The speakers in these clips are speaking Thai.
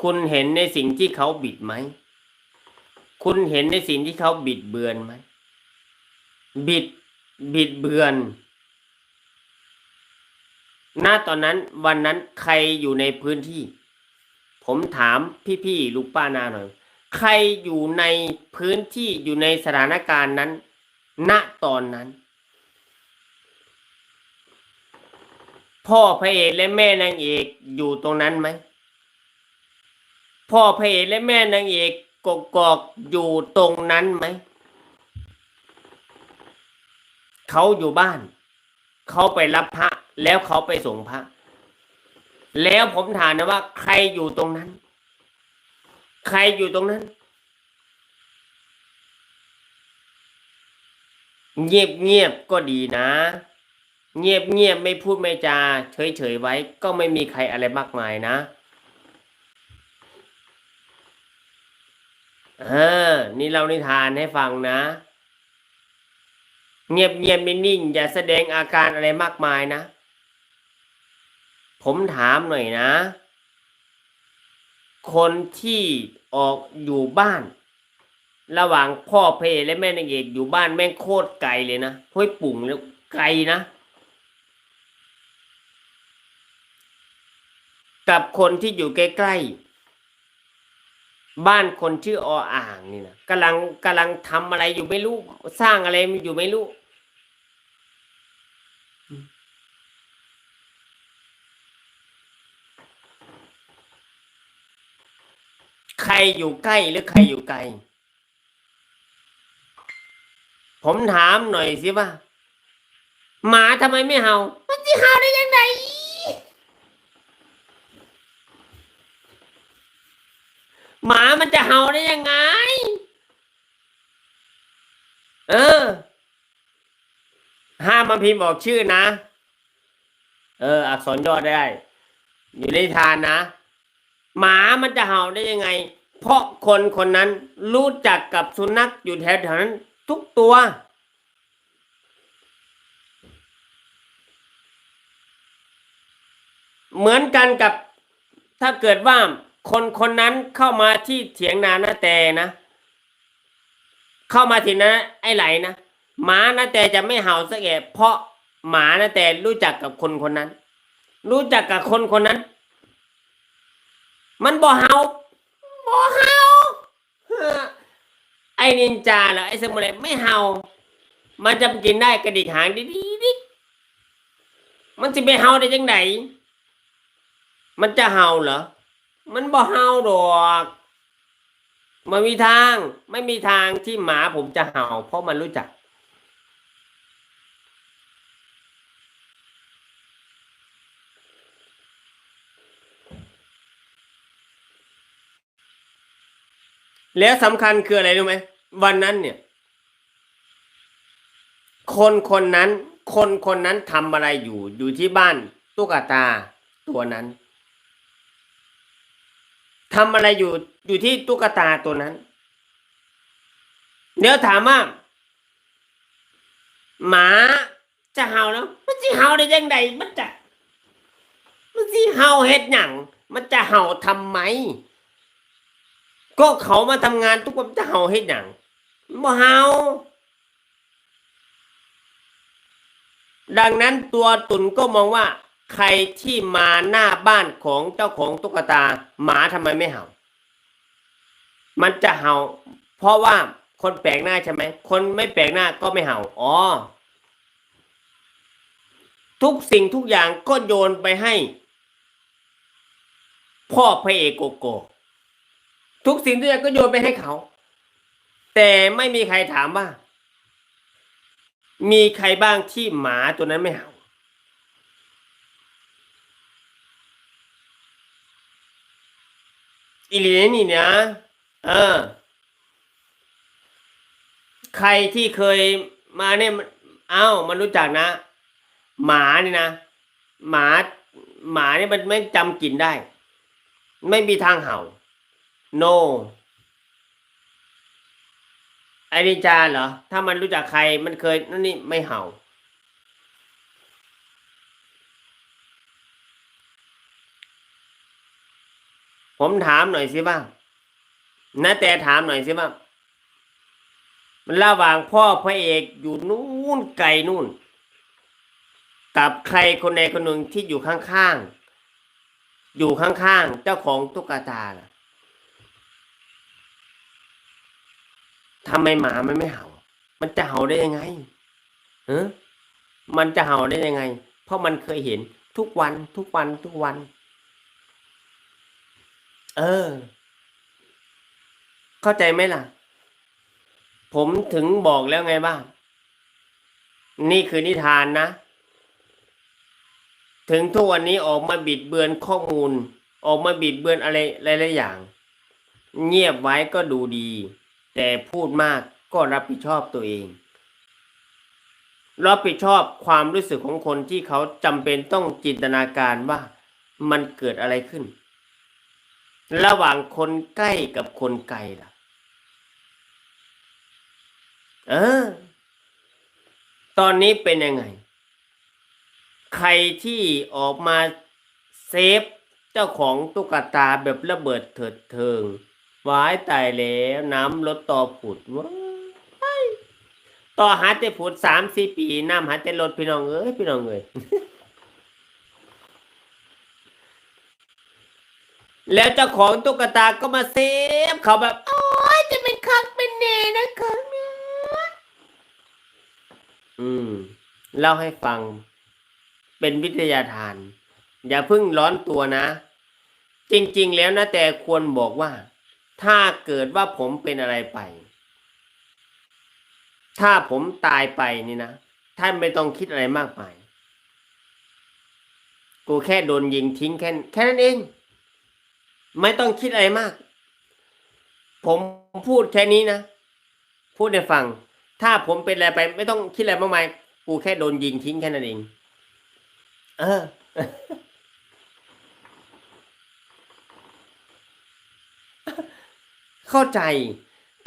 คุณเห็นในสิ่งที่เขาบิดไหม คุณเห็นในสิ่งที่เขาบิดเบือนไหม บิด บิดเบือนณตอนนั้นวันนั้นใครอยู่ในพื้นที่ ผมถามพี่ๆลูกป้านาหน่อย ใครอยู่ในพื้นที่อยู่ในสถานการณ์นั้น ณตอนนั้น พ่อพระเอกและแม่นางเอกอยู่ตรงนั้นไหม พ่อพระเอกและแม่นางเอกกกอกอยู่ตรงนั้นไหม เขาอยู่บ้าน เขาไปรับพระ แล้วเขาไปส่งพระ แล้วผมถามนะว่า ใครอยู่ตรงนั้น ใครอยู่ตรงนั้น เงียบเงียบก็ดีนะ เงียบเงียบไม่พูดไม่จา เฉยเฉยไว้ ก็ไม่มีใครอะไรมากมายนะ เออ นี่เรานิทานให้ฟังนะ เงียบเงียบๆนิ่งอย่าแสดงอาการอะไรมากมายนะ ผมถามหน่อยนะ คนที่ออกอยู่บ้าน ระหว่างพ่อเพลและแม่นางเอกอยู่บ้านแม่งโคตรไกลเลยนะห้วยปุ่งแล้วไกลนะกับคนที่อยู่ใกล้ๆ บ้านคนชื่อออ่างนี่นะกำลังกำลังทำอะไรอยู่ไม่รู้ สร้างอะไรอยู่ไม่รู้ ใครอยู่ใกล้หรือใครอยู่ไกล ผมถามหน่อยสิว่า หมาทำไมไม่เห่า มันจะเห่าได้ยังไง หมามันจะเห่าได้ยังไง เออ ห้ามมาพิมพ์บอกชื่อนะ เออ อักษรย่อได้ อยู่ในทานนะ หมามันจะเห่าได้ยังไง เพราะคนคนนั้นรู้จักกับสุนัขอยู่แถวๆนั้น ทุกตัว เหมือนกันกับถ้าเกิดว่า คนคนนั้นเข้ามาที่เถียงนานาแต่นะ เข้ามาที่นะไอ้ไหลนะหมานาแต่จะไม่เห่าสักแอะเพราะหมานาแต่รู้จักกับคนคนนั้น รู้จักกับคนคนนั้น มันบ่เห่าบ่เห่าเฮ้อไอ้นินจาเหรอไอ้สมุไรไม่เห่า มันจะกินได้กระดิกหางดิดิดิมันจะไปเห่าได้ยังไงมันจะเห่าเหรอ มันบ่เห่าดอกมันมีทาง ไม่มีทางที่หมาผมจะเห่า เพราะมันรู้จัก แล้วสำคัญคืออะไรรู้ไหมวันนั้นเนี่ย คนคนนั้น คนคนนั้นทำอะไรอยู่ อยู่ที่บ้านตุ๊กตาตัวนั้น ทำอะไรอยู่อยู่ที่ตุ๊กตาตัวนั้น เดี๋ยวถามว่าหมาจะเห่าแล้วมันจะเห่าได้ยังไงมันจะมันจะเห่าเฮ็ดหยังมันจะเห่าทำไม ก็เขามาทำงานทุกวันจะเห่าเฮ็ดหยังบ่เห่าดังนั้นตัวตุนก็มองว่า ใครที่มาหน้าบ้านของเจ้าของตุ๊กตา หมาทำไมไม่เห่า มันจะเห่า เพราะว่าคนแปลกหน้าใช่ไหม คนไม่แปลกหน้าก็ไม่เห่า อ๋อ ทุกสิ่งทุกอย่างก็โยนไปให้ พ่อพระเอกโกโก้ทุกสิ่งทุกอย่างก็โยนไปให้เขา แต่ไม่มีใครถามว่า มีใครบ้างที่หมาตัวนั้นไม่เห่า อีหลีนี่นะเออ ใครที่เคยมาเนี่ยเอ้ามันรู้จักนะ หมานี่นะ หมา หมาเนี่ยมันไม่จำกลิ่นได้ ไม่มีทางเห่า no ไอนินจาเหรอ ถ้ามันรู้จักใครมันเคยนั่นนี่ไม่เห่า ผมถามหน่อยสิว่านะแต่ถามหน่อยสิว่ามันระหว่างพ่อพระเอกอยู่นู่นไกลนู่น กับใครคนใดคนหนึ่งที่อยู่ข้างๆอยู่ข้างๆเจ้าของตุ๊กตาล่ะทำไมหมามันไม่เห่า มันจะเห่าได้ยังไงเออมันจะเห่าได้ยังไง เพราะมันเคยเห็นทุกวันทุกวันทุกวัน เออ เข้าใจไหมล่ะ ผมถึงบอกแล้วไงบ้าง นี่คือนิทานนะ ถึงทุกวันนี้ออกมาบิดเบือนข้อมูล ออกมาบิดเบือนอะไรหลายๆอย่าง เงียบไว้ก็ดูดี แต่พูดมากก็รับผิดชอบตัวเองรับผิดชอบความรู้สึกของคนที่เขาจำเป็นต้องจินตนาการว่ามันเกิดอะไรขึ้น ระหว่างคนใกล้กับคนไกลล่ะ เออ ตอนนี้เป็นยังไง ใครที่ออกมาเซฟเจ้าของตุ๊กตาแบบระเบิดเถิดเทิงวายตายแล้วน้ำลดต่อผุดว้ายต่อหาแต่ผุดสามสี่ปีน้ำหาแต่ลดพี่น้องเอ้ยพี่น้องเอ้ย แล้วเจ้าของตุ๊กตาก็มาเซฟเขาแบบโอ้ยจะเป็นคักเป็นเนนะคะเนี่ยอืม เล่าให้ฟัง เป็นวิทยาทาน อย่าเพิ่งร้อนตัวนะ จริง ๆ แล้วนะแต่ควรบอกว่า ถ้าเกิดว่าผมเป็นอะไรไป ถ้าผมตายไปนี่นะท่านไม่ต้องคิดอะไรมากมาย กูแค่โดนยิงทิ้งแค่แค่นั้นเอง ไม่ต้องคิดอะไรมาก ผมพูดแค่นี้นะ พูดให้ฟัง ถ้าผมเป็นอะไรไป ไม่ต้องคิดอะไรมากมายกูแค่โดนยิงทิ้งแค่นั้นเอง เออ เข้าใจ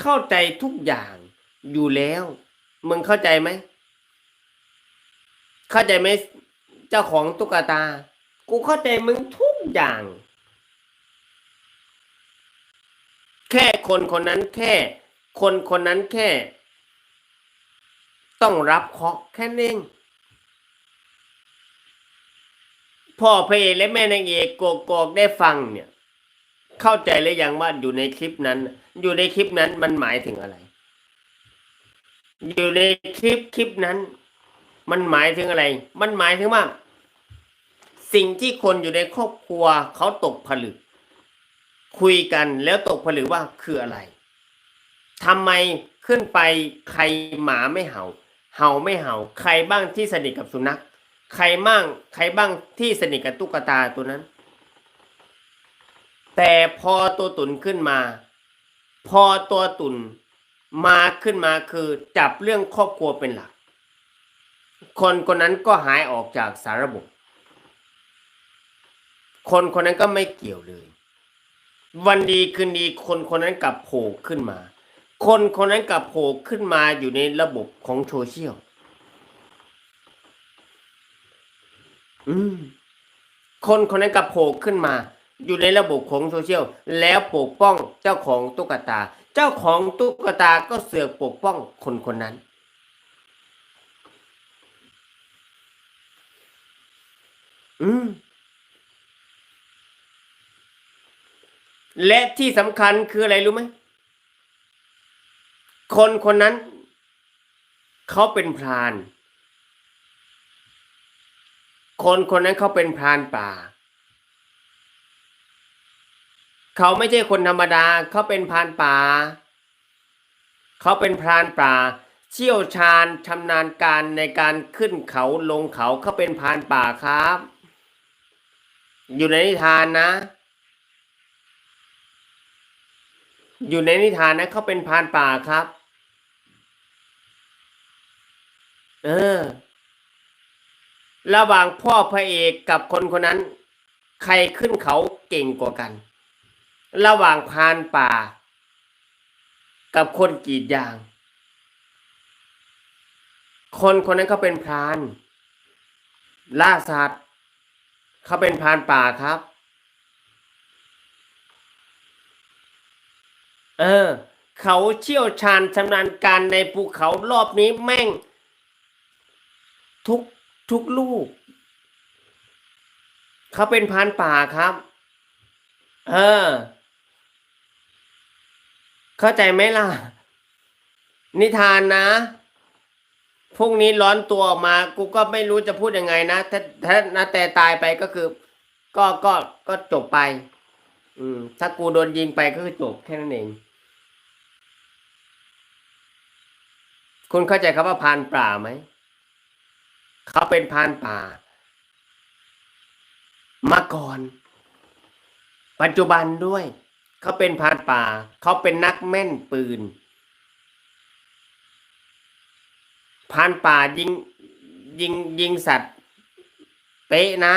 เข้าใจทุกอย่างอยู่แล้ว มึงเข้าใจไหม เข้าใจไหมเจ้าของตุ๊กตา กูเข้าใจมึงทุกอย่าง แค่คนคนนั้นแค่ คนคนนั้นแค่ ต้องรับเคราะห์แค่นั้นเองพ่อพระเอกและแม่นางเอกโกโกกได้ฟังเนี่ย เข้าใจหรือยังว่าอยู่ในคลิปนั้น อยู่ในคลิปนั้นมันหมายถึงอะไร อยู่ในคลิปคลิปนั้น มันหมายถึงอะไร มันหมายถึงว่า สิ่งที่คนอยู่ในครอบครัวเขาตกผลึก คุยกันแล้วตกผลึกว่าคืออะไรทำไมขึ้นไปใครหมาไม่เห่า เห่าไม่เห่า ใครบ้างที่สนิทกับสุนัข ใครบ้างใครบ้างที่สนิทกับตุ๊กตาตัวนั้น แต่พอตัวตุนขึ้นมา พอตัวตุนมาขึ้นมาคือจับเรื่องครอบครัวเป็นหลัก คนคนนั้นก็หายออกจากสารบบ คนคนนั้นก็ไม่เกี่ยวเลย วันดีคืนดีคนคนนั้นกลับโผล่ขึ้นมา คนคนนั้นกลับโผล่ขึ้นมาอยู่ในระบบของโซเชียล อืม คนคนนั้นกลับโผล่ขึ้นมา อยู่ในระบบของโซเชียล แล้วปกป้องเจ้าของตุ๊กตา เจ้าของตุ๊กตาก็เสือกปกป้องคนคนนั้น อืม และที่สำคัญคืออะไรรู้ไหม คนคนนั้น เขาเป็นพราน คนคนนั้นเขาเป็นพรานป่า เขาไม่ใช่คนธรรมดา เขาเป็นพรานป่า เขาเป็นพรานป่า เชี่ยวชาญชำนาญการในการขึ้นเขาลงเขาเขาเป็นพรานป่าครับ อยู่ในนิทานนะ อยู่ในนิทานนะเขาเป็นพรานป่าครับ เออ ระหว่างพ่อพระเอกกับคนคนนั้น ใครขึ้นเขาเก่งกว่ากัน ระหว่างพรานป่า กับคนกรีดยาง คนคนนั้นเขาเป็นพรานล่าสัตว์เขาเป็นพรานป่าครับ เออ เขาเชี่ยวชาญชำนาญการในภูเขารอบนี้แม่ง ทุกทุกลูก เขาเป็นพานป่าครับ เออ เข้าใจไหมล่ะ นิทานนะพรุ่งนี้ร้อนตัวออกมา กูก็ไม่รู้จะพูดยังไงนะ ถ้าถ้านาแต่ตายไปก็คือ ก็ก็ก็จบไป อืม ถ้ากูโดนยิงไปก็คือจบแค่นั้นเอง คุณเข้าใจคำว่าพานป่าไหม เขาเป็นพานป่า มาก่อน ปัจจุบันด้วย เขาเป็นพานป่า เขาเป็นนักแม่นปืน พานป่ายิงยิงยิงสัตว์ เป๊ะนะ